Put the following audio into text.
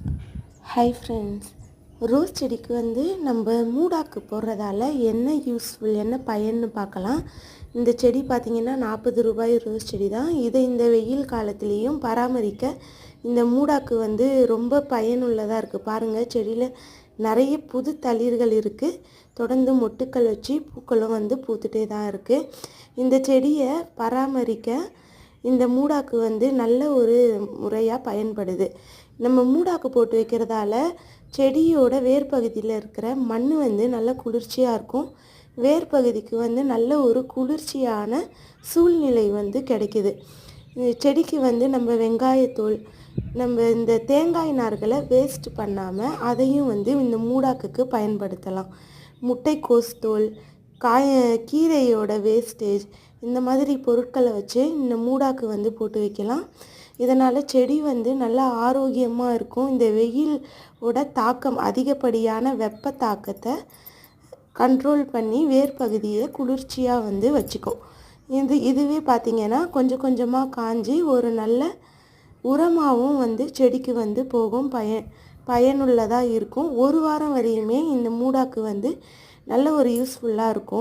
Hi friends rose செடிக்கு வந்து நம்ம மூடாக்கு போடுறதால என்ன யூஸ்ஃபுல் என்ன பயன்னு பார்க்கலாம். இந்த செடி பார்த்திங்கன்னா நாற்பது ரூபாய் ரோஸ் செடி தான். இதை இந்த வெயில் காலத்துலேயும் பராமரிக்க இந்த மூடாக்கு வந்து ரொம்ப பயனுள்ளதாக இருக்குது பாருங்கள் செடியில் நிறைய புது தளிர்கள் இருக்குது தொடர்ந்து மொட்டுக்கள் வச்சு பூக்களும் வந்து பூத்துட்டே தான் இருக்குது இந்த செடியை பராமரிக்க இந்த மூடாக்கு வந்து நல்ல ஒரு முறையாக பயன்படுது. நம்ம மூடாக்கு போட்டு வைக்கிறதால செடியோட வேர் பகுதியில் இருக்கிற மண் வந்து நல்ல குளிர்ச்சியாக இருக்கும். வேர் பகுதிக்கு வந்து நல்ல ஒரு குளிர்ச்சியான சூழ்நிலை வந்து கிடைக்குது. இந்த செடிக்கு வந்து நம்ம வெங்காயத்தோல் நம்ம இந்த தேங்காய் நார்களை வேஸ்ட் பண்ணாமல் அதையும் வந்து இந்த மூடாக்குக்கு பயன்படுத்தலாம். முட்டைக்கோஸ் தோல் காய கீரையோட வேஸ்டேஜ் இந்த மாதிரி பொருட்களை வச்சு இந்த மூடாக்கு வந்து போட்டு வைக்கலாம். இதனால் செடி வந்து நல்லா ஆரோக்கியமாக இருக்கும். இந்த வெயிலோட தாக்கம் அதிகப்படியான வெப்ப தாக்கத்தை கண்ட்ரோல் பண்ணி வேர் பகுதியை குளிர்ச்சியாக வந்து வச்சுக்கும். இது இதுவே பார்த்திங்கன்னா கொஞ்சம் கொஞ்சமாக காஞ்சி ஒரு நல்ல உரமாகவும் வந்து செடிக்கு வந்து போகும். பயன் பயனுள்ளதாக இருக்கும். ஒரு வாரம் வரையுமே இந்த மூடாக்கு வந்து நல்ல ஒரு யூஸ்ஃபுல்லாக இருக்கும்.